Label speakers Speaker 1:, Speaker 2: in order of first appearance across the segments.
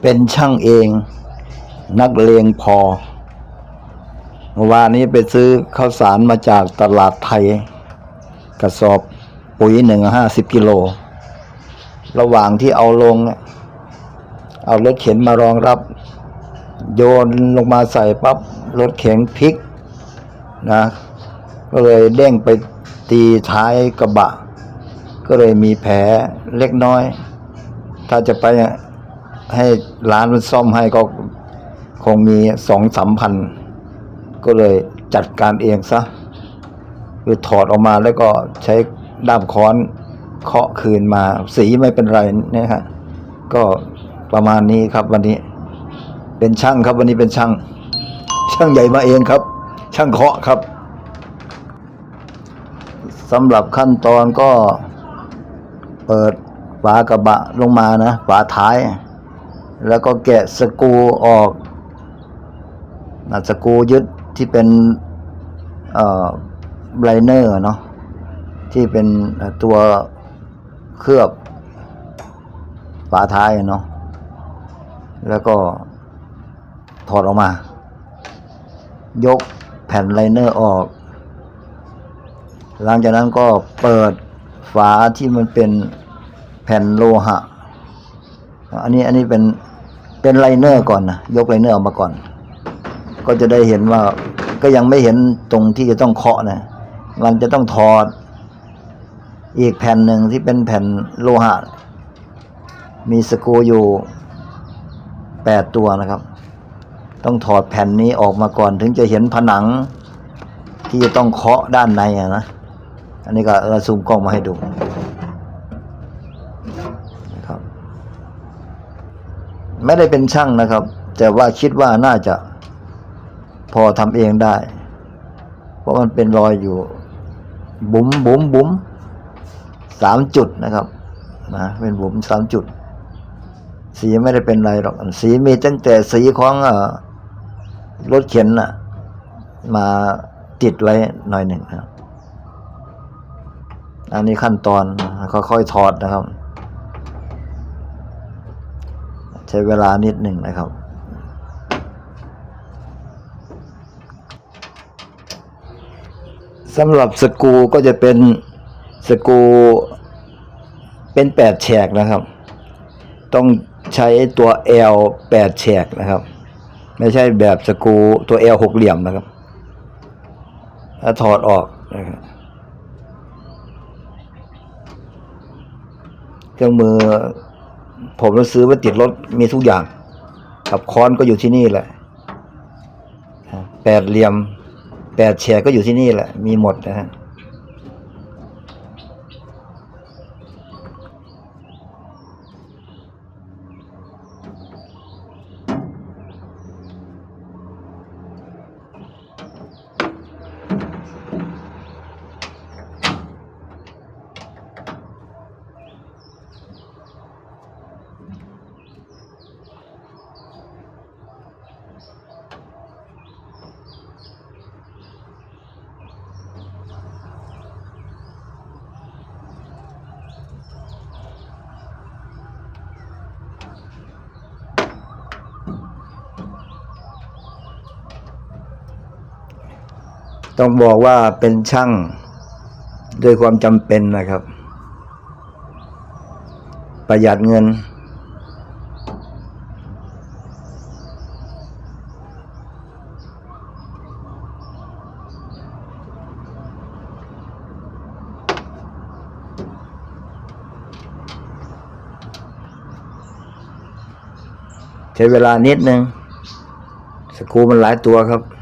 Speaker 1: เป็นช่างเอง นักเลงพอเมื่อวานนี้ไปซื้อข้าวสารมาจากตลาดไทย กระสอบปุ๋ยหนึ่งห้าสิบกิโล ระหว่างที่เอาลงเนี่ยเอารถเข็นมารองรับ โยนลงมาใส่ปั๊บรถเข็นพลิกนะ ก็เลยเด้งไปตีท้ายกระบะ ก็เลยมีแผลเล็กน้อย ถ้าจะไป ให้ร้านมันซ่อมให้ก็คงมีสองสามพัน ก็เลยจัดการเองซะคือถอดออกมาแล้วก็ใช้ด้ามค้อนเคาะคืนมา สีไม่เป็นไรนี่ยฮะก็ประมาณนี้ครับวันนี้ เป็นช่างครับวันนี้เป็นช่าง ช่างใหญ่มาเองครับ ช่างเคาะครับสำหรับขั้นตอนก็เปิดฝากระบะลงมานะฝาท้าย แล้วก็แกะสกูออกนะสกูยึดที่เป็นเอ่อไลเนอร์เนาะที่เป็นตัวเคลือบฝาท้ายเนาะแล้วก็ถอดออกมา ยกแผ่นไลเนอร์ออก หลังจากนั้นก็เปิดฝาที่มันเป็นแผ่นโลหะ อันนี้อันนี้เป็น เป็นไลเนอร์ก่อนนะยกไลเนอร์ออกมาก่อน ก็จะได้เห็นว่าก็ยังไม่เห็นตรงที่จะต้องเคาะนะมันจะต้องถอด อีกแผ่นหนึ่งที่เป็นแผ่นโลหะ มีสกูอยู่แปดตัวนะครับ ต้องถอดแผ่นนี้ออกมาก่อน ถึงจะเห็นผนังที่จะต้องเคาะด้านในอะนะอันนี้ก็เออซูมกล้องมาให้ดูนะครับ ไม่ได้เป็นช่างนะครับ แต่ว่าคิดว่าน่าจะพอทำเองได้ เพราะมันเป็นรอยอยู่ บุ๋มบุ๋มบุ๋มสามจุดนะครับนะเป็นบุ๋มสามจุด สีไม่ได้เป็นไรหรอก สีมีตั้งแต่สีของรถเข็นน่ะมาติดไว้หน่อยหนึ่งนะครับ อันนี้ขั้นตอนค่อยๆถอดนะครับ ใช้เวลานิดหนึ่งนะครับ สำหรับสกูก็จะเป็นสกูเป็นแปดแฉกนะครับ ต้องใช้ตัว L แปดแฉกนะครับ ไม่ใช่แบบสกูตัว L หกเหลี่ยมนะครับถ้าถอดออกนะครับเครื่องมือ ผมเราซื้อไว้ติดรถมีทุกอย่างกับค้อนก็อยู่ที่นี่แหละแปดเหลี่ยมแปดแฉกก็อยู่ที่นี่แหละ มีหมดนะฮะ ต้องบอกว่าเป็นช่างด้วยความจำเป็นนะครับ ประหยัดเงิน ใช้เวลานิดนึงสกูมันหลายตัวครับ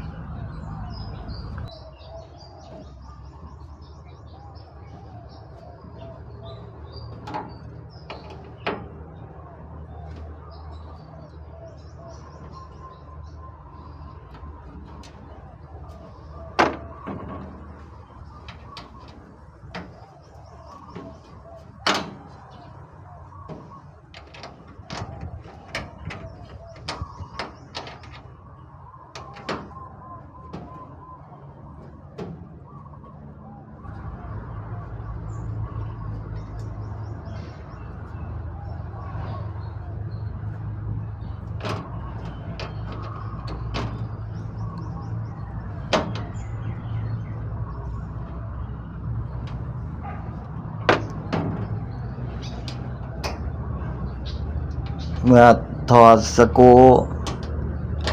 Speaker 1: เมื่อถอดสกู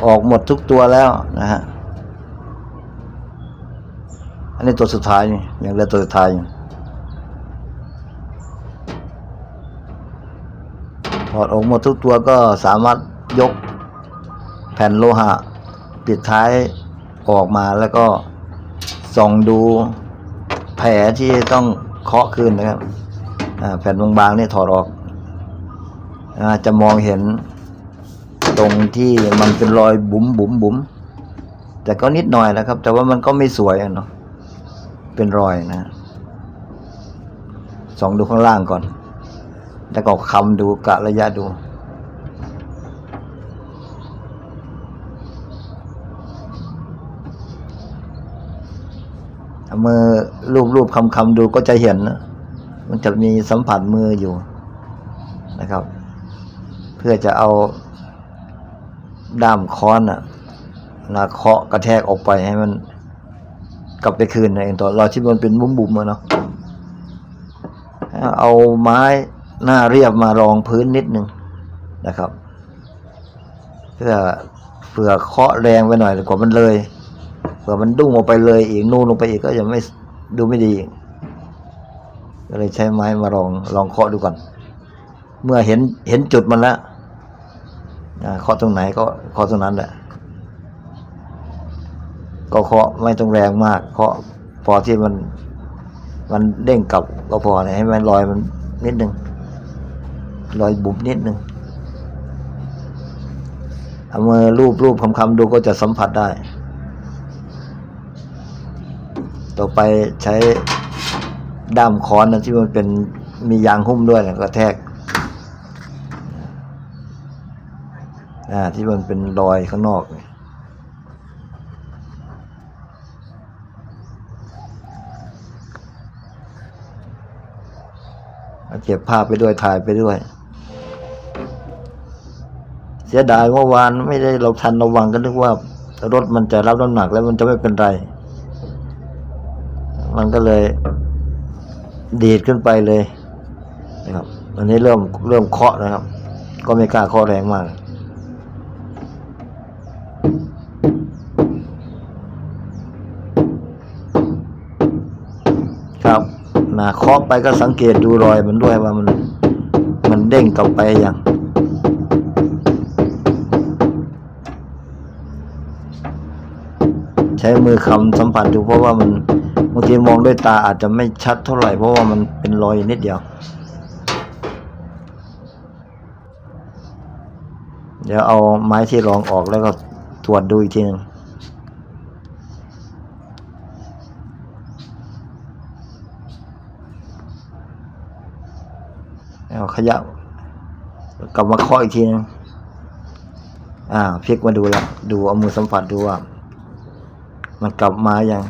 Speaker 1: ออกหมดทุกตัวแล้วนะฮะ อันนี้ตัวสุดท้ายนี่ยังเหลือตัวสุดท้ายอยู่ถอดออกหมดทุกตัวก็สามารถยกแผ่นโลหะปิดท้ายออกมาแล้วก็ส่องดูแผลที่ต้องเคาะคืนนะครับแผ่นบางๆนี่ถอดออก จะมองเห็นตรงที่มันเป็นรอยบุ๋มบุ๋มบุ๋มแต่ก็นิดหน่อยนะครับ แต่ว่ามันก็ไม่สวยอะเนาะเป็นรอยนะสองดูข้างล่างก่อน แล้วก็คำดูกะระยะดู มือรูปรูปคำคำดูก็จะเห็นนะมันจะมีสัมผัสมืออยู่นะครับ พื่อจะเอาด้ามค้อนอะนะเคาะกระแทกออกไปให้มันกลับไปคืนนะเองตัวเราที่มันเป็นบุ้มบุ๋มอะเนาะเอาไม้หน้าเรียบมารองพื้นนิดนึงนะครับ เพื่อเผื่อเคาะแรงไปหน่อยกว่ามันเลยเผื่อมันดุ้งออกไปเลยอีกนู่นลงไปอีกก็จะไม่ดูไม่ดีก็เลยใช้ไม้มาลองลองเคาะดูก่อน เมื่อเห็นเห็นจุดมันแล้ว เคาะตรงไหนก็เคาะตรงนั้นแหละก็เคาะไม่ต้องแรงมากเคาะพอที่มัน มันเด้งกลับก็พอนะให้มันลอยมันนิดนึงลอยบุบนิดนึงเอามือรูปรูปคำคำดูก็จะสัมผัสได้ ต่อไปใช้ด้ามค้อนนะที่มันเป็นมียางหุ้มด้วยนะกระแทก อ่าที่มันเป็นรอยข้างนอกเอาเก็บภาพไปด้วยถ่ายไปด้วย เสียดายเมื่อวานไม่ได้เราทันระวังก็นึกว่ารถมันจะรับน้ำหนักแล้วมันจะไม่เป็นไร มันก็เลย ดีดขึ้นไปเลยนะครับอันนี้เริ่มเริ่มเคาะนะครับ ก็ไม่กล้าเคาะแรงมาก เคาะไปก็สังเกตดูรอยมันด้วยว่ามันมันเด้งกลับไปอย่างใช้มือคำสัมผัสดูเพราะว่ามันบางทีมองด้วยตาอาจจะไม่ชัดเท่าไหร่เพราะว่ามันเป็นรอยนิดเดียว เดี๋ยวเอาไม้ที่รองออกแล้วก็ตรวจดูอีกทีนึง เอาขยับกลับมาเคาะอีกทีนึงอ่าพลิกมาดูละดูเอามือสัมผัสดูว่า มันกลับมาอย่าง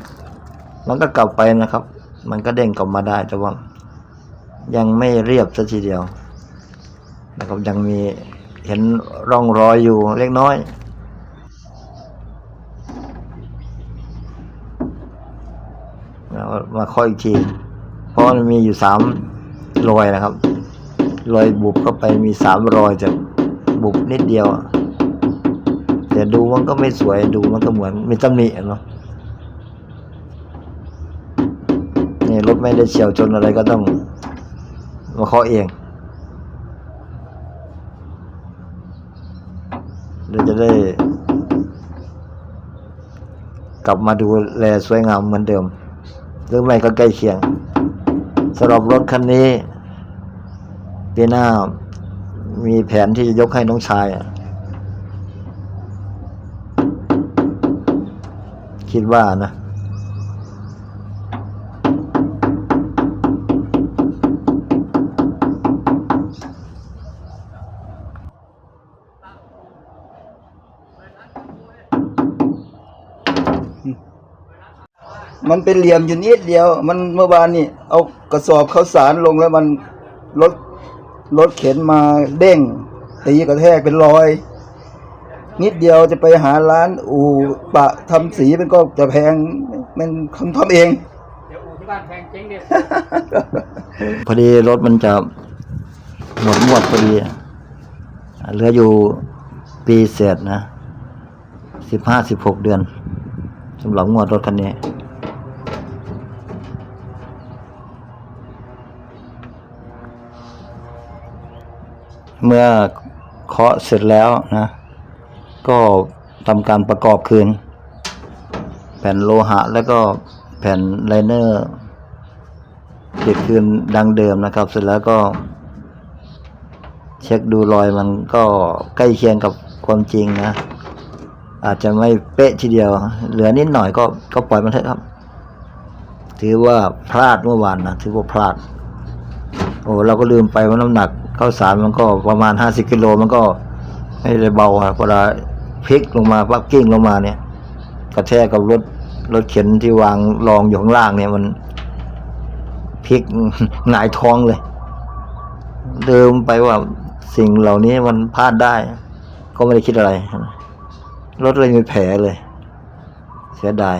Speaker 1: มันก็กลับไปนะครับ มันก็เด้งกลับมาได้แต่ว่า ยังไม่เรียบซะทีเดียว นะครับยังมีเห็นร่องรอยอยู่เล็กน้อยมาค่อยอีกที เพราะมันมีอยู่สามรอยนะครับ รอยบุบเข้าไปมีสามรอยจากบุบนิดเดียวแต่ดูมันก็ไม่สวยดูมันก็เหมือนมีตำหนิเนาะนี่รถไม่ได้เฉียวชนอะไรก็ต้องมาเคาะเองเดี๋ยวจะได้ กลับมาดูแลสวยงามเหมือนเดิม หรือไม่ก็ใกล้เคียงสำหรับรถคันนี้ ปีหน้ามีแผนที่จะยกให้น้องชายอะคิดว่านะ
Speaker 2: มันเป็นเหลี่ยมอยู่นิดเดียว มันเมื่อวานนี่เอากระสอบข้าวสารลงแล้วมันรถ รถเข็นมาเด้งตีกระแทกเป็นรอย นิดเดียวจะไปหาร้านอู่ปะทำสีมันก็จะแพงมันทำทำเอง
Speaker 3: เดี๋ยวอู่ที่บ้านแพงเจ๊งเด็ด
Speaker 1: พอดีรถมันจะหมดหมวดพอดีเหลืออยู่ปีเศษนะสิบห้าสิบหกเดือนสำหรับงวดรถคันนี้ เมื่อเคาะเสร็จแล้วนะ ก็ทำการประกอบคืน แผ่นโลหะแล้วก็แผ่นไลเนอร์ติดคืนดังเดิมนะครับ เสร็จแล้วก็ เช็คดูรอยมันก็ใกล้เคียงกับความจริงนะ อาจจะไม่เป๊ะทีเดียว เหลือนิดหน่อยก็ก็ปล่อยมันเถอะครับ ถือว่าพลาดเมื่อวานนะถือว่าพลาด โอ้เราก็ลืมไปว่าน้ำหนัก ข้าวสารมันก็ประมาณห้าสิบกิโลมันก็ไม่ได้เบาอะเวลาพลิกลงมาปั๊บกิ้งลงมาเนี่ย กระแทกกับรถรถเข็นที่วางรองอยู่ข้างล่างเนี่ยมันพลิกหงายท้องเลยเดิมไปว่าสิ่งเหล่านี้มันพลาดได้ ก็ไม่ได้คิดอะไร รถเลยมีแผลเลย เสียดาย